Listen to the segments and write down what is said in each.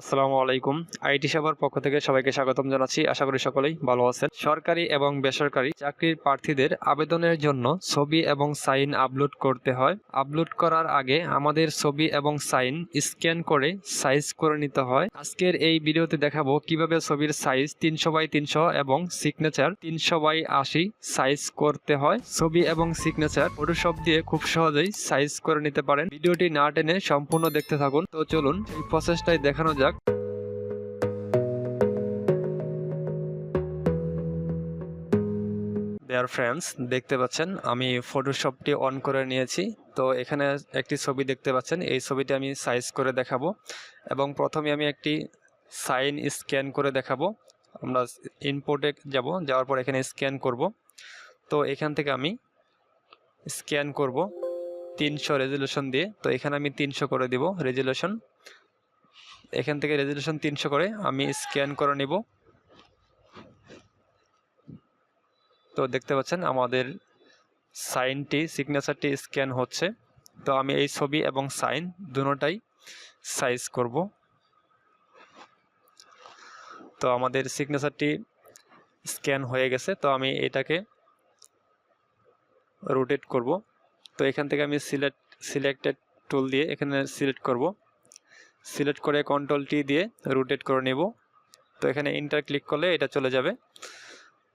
আসসালামু আলাইকুম। আইটি সেবার পক্ষ থেকে সবাইকে স্বাগতম জানাচ্ছি। আশা করি সকলেই ভালো আছেন। সরকারি এবং বেসরকারি চাকরির প্রার্থীদের আবেদনের জন্য ছবি এবং সাইন আপলোড করতে হয়। আপলোড করার আগে আমাদের ছবি এবং সাইন স্ক্যান করে সাইজ করে নিতে হয়। আজকের এই ভিডিওতে দেখাবো কীভাবে ছবির সাইজ তিনশো বাই তিনশো এবং সিগনেচার তিনশো বাই আশি সাইজ করতে হয়। ছবি এবং সিগনেচার ফটোশপ দিয়ে খুব সহজেই সাইজ করে নিতে পারেন। ভিডিওটি না টেনে সম্পূর্ণ দেখতে থাকুন। তো চলুন, এই প্রসেসটাই দেখানো যাক। দেয়ার ফ্রেন্ডস দেখতে পাচ্ছেন, আমি ফটোশপটি অন করে নিয়েছি। তো এখানে একটি ছবি দেখতে পাচ্ছেন, এই ছবিটি আমি সাইজ করে দেখাবো। এবং প্রথমে আমি একটি সাইন স্ক্যান করে দেখাবো। আমরা ইনপোর্টে যাব, যাওয়ার পর এখানে স্ক্যান করব। তো এখান থেকে আমি স্ক্যান করব তিনশো রেজুলেশন দিয়ে। তো এখানে আমি তিনশো করে দিব রেজুলেশন এখান থেকে রেজুলেশন তিনশো করে, আমি স্ক্যান করে নিব। তো দেখতে পাচ্ছেন, আমাদের সাইনটি সিগনেচারটি স্ক্যান হচ্ছে। তো আমি এই ছবি এবং সাইন দুটোটাই সাইজ করব। তো আমাদের সিগনেচারটি স্ক্যান হয়ে গেছে, তো আমি এটাকে রোটেট করব। তো এখান থেকে আমি সিলেক্ট সিলেক্টেড টুল দিয়ে এখানে সিলেক্ট করব। সিলেক্ট করে কন্ট্রোল টি দিয়ে রোটেট করে নেব। তো এখানে ইন্টার ক্লিক করলে এটা চলে যাবে।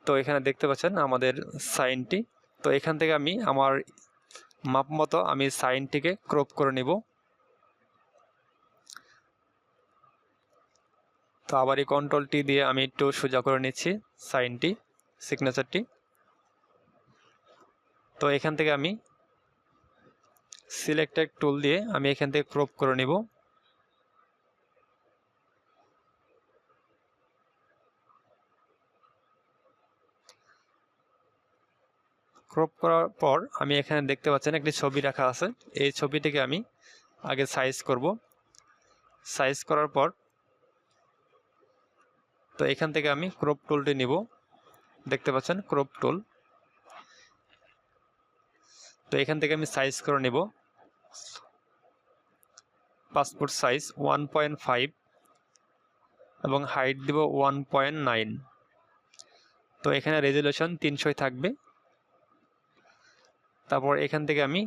তো এখানে দেখতে পাচ্ছেন আমাদের সাইনটি তো এখান থেকে আমি আমার মাপ মতো আমি সাইনটিকে ক্রপ করে নিব। তো আবার এই কন্ট্রোলটি দিয়ে আমি একটু সোজা করে নিচ্ছি সাইনটি সিগনেচারটি তো এখান থেকে আমি সিলেক্টেড টুল দিয়ে আমি এখান থেকে ক্রপ করে নিব। ক্রপ করার পর আমি এখানে দেখতে পাচ্ছেন একটি ছবি রাখা আছে। এই ছবিটিকে আমি আগে সাইজ করব। সাইজ করার পর তো এখান থেকে আমি ক্রপ টুলটি নিব। দেখতে পাচ্ছেন ক্রপ টুল তো এখান থেকে আমি সাইজ করে নিব। Passport size one point five এবং হাইট দিব ওয়ান পয়েন্ট নাইন তো এখানে রেজুলেশন তিনশোই থাকবে। তারপর এখান থেকে আমি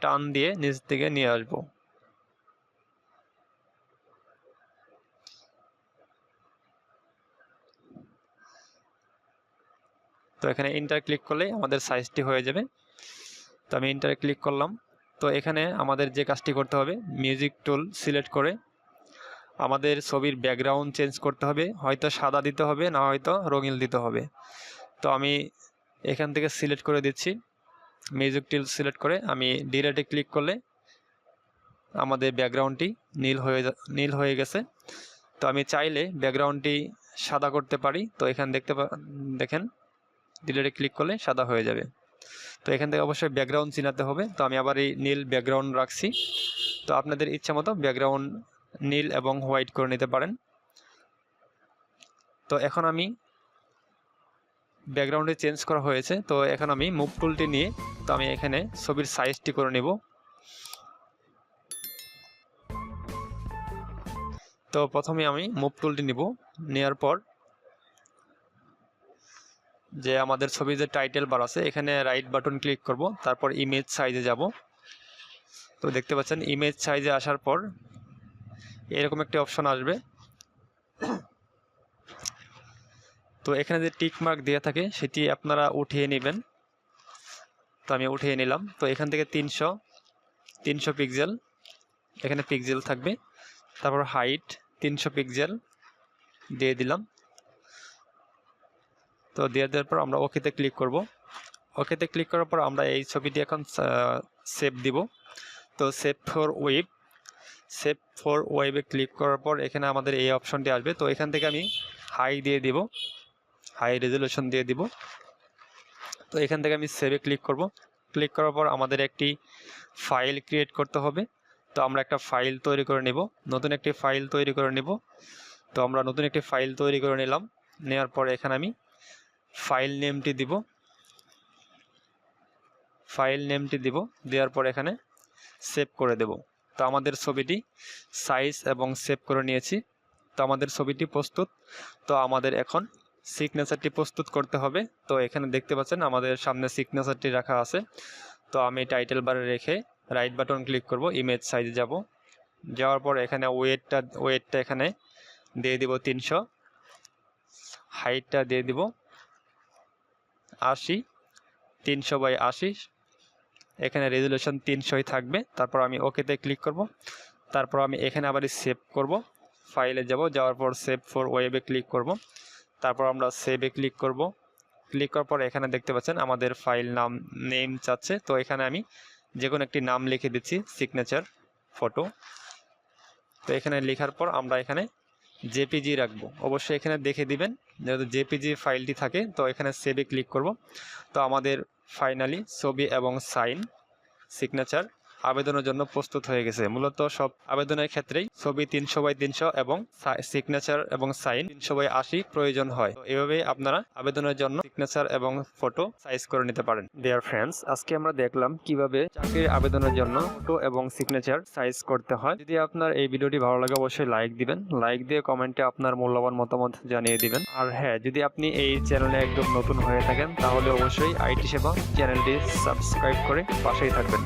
টান দিয়ে নিচ থেকে নিয়ে আসব। তো এখানে ইন্টার ক্লিক করলে আমাদের সাইজটি হয়ে যাবে। তো আমি ইন্টার ক্লিক করলাম। তো এখানে আমাদের যে কাজটি করতে হবে মিউজিক টুল সিলেক্ট করে আমাদের ছবির ব্যাকগ্রাউন্ড চেঞ্জ করতে হবে। হয়তো সাদা দিতে হবে, না হয়তো রঙিন দিতে হবে। তো আমি এখান থেকে সিলেক্ট করে দিচ্ছি। মিউজিক টিল সিলেক্ট করে আমি ডিলেটে ক্লিক করলে আমাদের ব্যাকগ্রাউন্ডটি নীল হয়ে নীল হয়ে গেছে। তো আমি চাইলে ব্যাকগ্রাউন্ডটি সাদা করতে পারি। তো এখানে দেখতে দেখেন ডিলেটে ক্লিক করলে সাদা হয়ে যাবে। তো এখান থেকে অবশ্যই ব্যাকগ্রাউন্ড চিনাতে হবে। তো আমি আবার এই নীল ব্যাকগ্রাউন্ড রাখছি। তো আপনাদের ইচ্ছা মতো ব্যাকগ্রাউন্ড নীল এবং হোয়াইট করে নিতে পারেন। তো এখন আমি ব্যাকগ্রাউন্ডে চেঞ্জ করা হয়েছে। তো এখন আমি মুভ টুলটি নিয়ে, তো আমি এখানে ছবির সাইজটি করে নিব। তো প্রথমে আমি মুভ টুলটি নিব। নেওয়ার পর যে আমাদের ছবির যে টাইটেল বার আছে, এখানে রাইট বাটন ক্লিক করব, তারপর ইমেজ সাইজে যাব। তো দেখতে পাচ্ছেন, ইমেজ সাইজে আসার পর এরকম একটি অপশন আসবে। তো এখানে যে টিক মার্ক দেওয়া থাকে, সেটি আপনারা উঠিয়ে নেবেন। তো আমি উঠিয়ে নিলাম। তো এখান থেকে তিনশো তিনশো পিক্সেল এখানে পিক্সেল থাকবে। তারপর হাইট তিনশো পিক্সেল দিয়ে দিলাম। তো দিয়ে দেওয়ার পর আমরা ওকেতে ক্লিক করব। ওকেতে ক্লিক করার পর আমরা এই ছবিটি এখন সেভ দিব। তো save for web save for ওয়েবে ক্লিক করার পর এখানে আমাদের এই অপশনটি আসবে। তো এখান থেকে আমি হাই দিয়ে দিব। হাই রেজলিউশন দিয়ে দিব। তো এখান থেকে আমি সেভে ক্লিক করব। ক্লিক করার পর আমাদের একটি ফাইল ক্রিয়েট করতে হবে। তো আমরা একটা ফাইল তৈরি করে নিব। নতুন একটি ফাইল তৈরি করে নিব। তো আমরা নতুন একটি ফাইল তৈরি করে নিলাম। নেওয়ার পর এখানে আমি ফাইল নেমটি দিব। ফাইল নেমটি দিব। দেওয়ার পর এখানে সেভ করে দেব। তো আমাদের ছবিটি সাইজ এবং সেভ করে নিয়েছি। তো আমাদের ছবিটি প্রস্তুত। তো আমাদের এখন সিগনেচারটি প্রস্তুত করতে হবে। তো এখানে দেখতে পাচ্ছেন আমাদের সামনে সিগনেচারটি রাখা আছে। তো আমি টাইটেল বারে রেখে রাইট বাটন ক্লিক করব ইমেজ সাইজে যাব। যাওয়ার পর এখানে ওয়েটটা ওয়েটটা এখানে দিয়ে দিব তিনশো। হাইটটা দিয়ে দিব আশি, তিনশো বাই আশি। এখানে রেজুলেশন তিনশোই থাকবে। তারপর আমি ওকেতে ক্লিক করব। তারপর আমি এখানে আবার সেভ করব। ফাইলে যাব। যাওয়ার পর সেভ ফর ওয়েবে ক্লিক করব। তারপর আমরা সেভে ক্লিক করব। ক্লিক করার পর এখানে দেখতে পাচ্ছেন আমাদের ফাইল নাম নেম চাচ্ছে। তো এখানে আমি যে কোনো একটি নাম লিখে দিচ্ছি সিগনেচার ফটো তো এখানে লেখার পর আমরা এখানে জেপিজি রাখব। অবশ্যই এখানে দেখে দিবেন, যেহেতু জেপিজি ফাইলটি থাকে, তো এখানে সেভে ক্লিক করব। তো আমাদের ফাইনালি ছবি এবং সাইন সিগনেচার আবেদনের জন্য প্রস্তুত হয়ে গেছে। মূলত সব আবেদনের ক্ষেত্রেই ছবি তিনশো বাই তিনশো এবং সিগনেচার এবং সাইন তিনশো বাই আশি প্রয়োজন হয়। তো এভাবেই আপনারা আবেদনের জন্য সিগনেচার এবং ফটো সাইজ করে নিতে পারেন। ডিয়ার ফ্রেন্ডস আজকে আমরা দেখলাম কীভাবে চাকরির আবেদনের জন্য ফটো এবং সিগনেচার সাইজ করতে হয়। যদি আপনার এই ভিডিওটি ভালো লাগে, অবশ্যই লাইক দিবেন। লাইক দিয়ে কমেন্টে আপনার মূল্যবান মতামত জানিয়ে দিবেন। আর হ্যাঁ যদি আপনি এই চ্যানেলে একদম নতুন হয়ে থাকেন, তাহলে অবশ্যই আইটি সেবা চ্যানেলটি সাবস্ক্রাইব করে পাশেই থাকবেন।